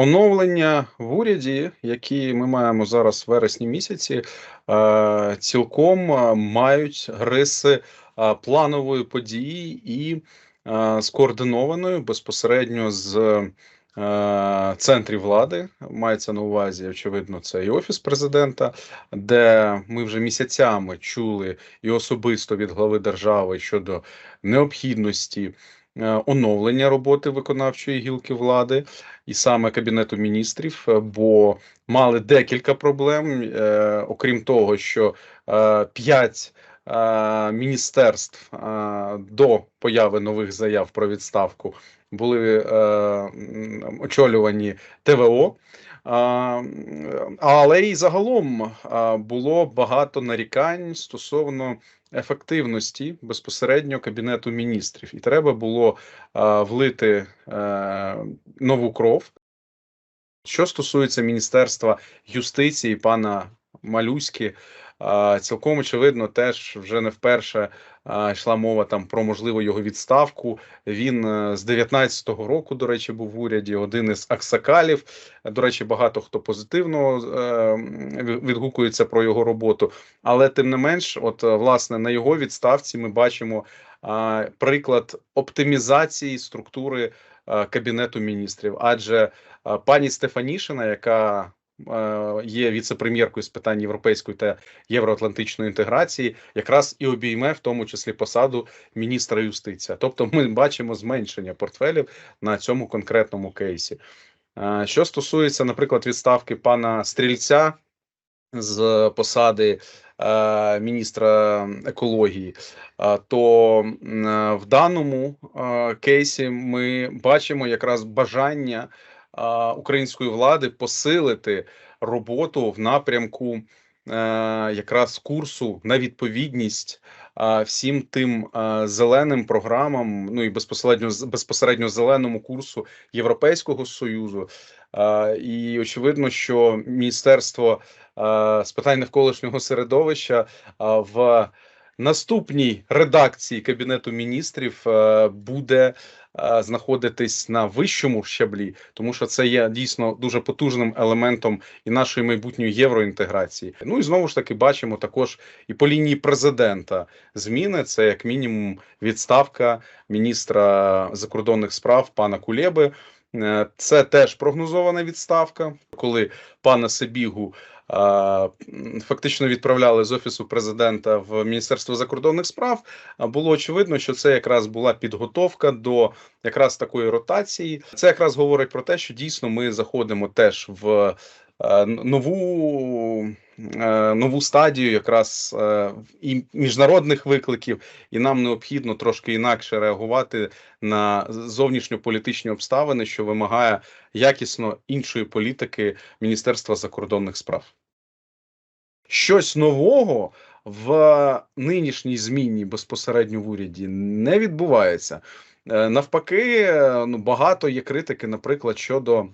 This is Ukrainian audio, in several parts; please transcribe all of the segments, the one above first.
Оновлення в уряді, які ми маємо зараз в вересні місяці, е, цілком е, мають риси е, планової події і скоординованої безпосередньо з центрів влади. Мається на увазі, очевидно, це і офіс президента, де ми вже місяцями чули і особисто від глави держави щодо необхідності. Е, Оновлення роботи виконавчої гілки влади, і саме Кабінету міністрів, е, бо мали декілька проблем. Е, окрім того, що п'ять міністерств до появи нових заяв про відставку були очолювані ТВО. Але і загалом було багато нарікань стосовно ефективності безпосередньо кабінету міністрів, і треба було е, влити е, нову кров. Що стосується Міністерства юстиції, пана Малюськи, е, цілком очевидно, теж вже не вперше йшла мова там про можливу його відставку. Він е, з 19-го року, до речі, був в уряді один із аксакалів. До речі, багато хто позитивно е, відгукується про його роботу. Але тим не менш, от е, власне на його відставці ми бачимо приклад оптимізації структури кабінету міністрів. Адже пані Стефанішина, яка є віце-прем'єркою з питань європейської та євроатлантичної інтеграції, якраз і обійме в тому числі посаду міністра юстиції. Тобто, ми бачимо зменшення портфелів на цьому конкретному кейсі. Е, Що стосується, наприклад, відставки пана Стрільця з посади е, міністра екології, е, то е, в даному е, кейсі ми бачимо якраз бажання е, української влади посилити роботу в напрямку е, якраз курсу на відповідність всім тим е, зеленим програмам, ну і безпосередньо безпосередньо зеленому курсу Європейського союзу. І очевидно, що міністерство е, з питань навколишнього середовища в наступній редакції кабінету міністрів е, буде е, знаходитись на вищому щаблі, тому що це є дійсно дуже потужним елементом і нашої майбутньої євроінтеграції. Ну і знову ж таки бачимо також і по лінії президента зміни. Це як мінімум відставка міністра закордонних справ пана Кулєби. Е, Це теж прогнозована відставка, коли пана м, фактично відправляли з офісу президента в Міністерство закордонних справ. Було очевидно, що це якраз була підготовка до якраз такої ротації. Це якраз говорить про те, що дійсно ми заходимо теж в е, нову. е, Нову стадію якраз е, і міжнародних викликів, і нам необхідно трошки інакше реагувати на зовнішньополітичні обставини, що вимагає якісно іншої політики Міністерства закордонних справ. Щось нового в нинішній зміні безпосередньо в уряді не відбувається. Е, Навпаки, ну багато є критики, наприклад, щодо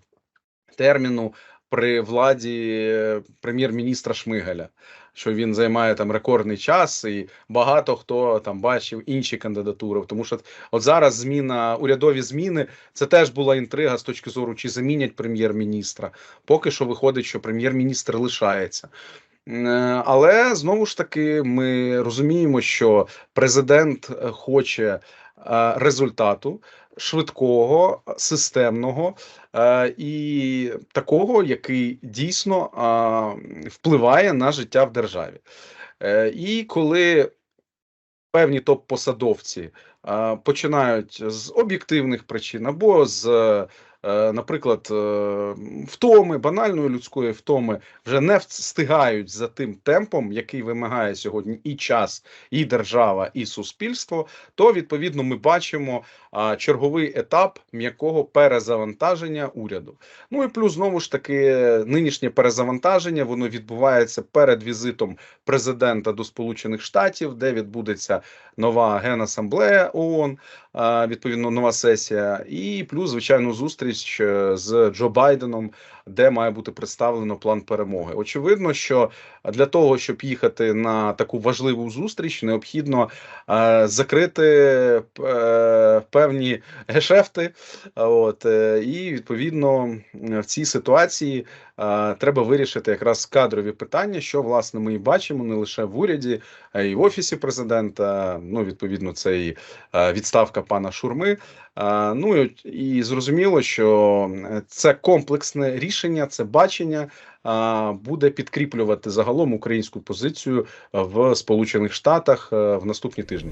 терміну при владі е, прем'єр-міністра Шмигаля, що він займає там рекордний час, і багато хто там бачив інші кандидатури. Тому що от зараз зміна урядові зміни це теж була інтрига з точки зору, чи замінять прем'єр-міністра. Поки що виходить, що прем'єр-міністр лишається. Е, Але знову ж таки ми розуміємо, що президент е, хоче е, результату швидкого, системного і такого, який дійсно впливає на життя в державі. І коли певні топ-посадовці починають з об'єктивних причин або з, наприклад, е, втоми, банальної людської втоми, вже не встигають за тим темпом, який вимагає сьогодні і час, і держава, і суспільство, то відповідно ми бачимо черговий етап м'якого перезавантаження уряду. Ну і плюс знову ж таки нинішнє перезавантаження воно відбувається перед візитом президента до Сполучених Штатів, де відбудеться нова генасамблея ООН, відповідно нова сесія, і плюс звичайно зустріч е, з Джо Байденом де має бути представлено план перемоги. Очевидно, що для того, щоб їхати на таку важливу зустріч, необхідно е, закрити е, певні гешефти. От е, і відповідно в цій ситуації е, треба вирішити якраз кадрові питання, що власне ми і бачимо не лише в уряді, а й в офісі президента. Ну, відповідно, це і відставка пана Шурми. Е, Ну і, зрозуміло, що це комплексне рішення, це бачення е, буде підкріплювати загалом українську позицію в Сполучених Штатах е, в наступні тижні.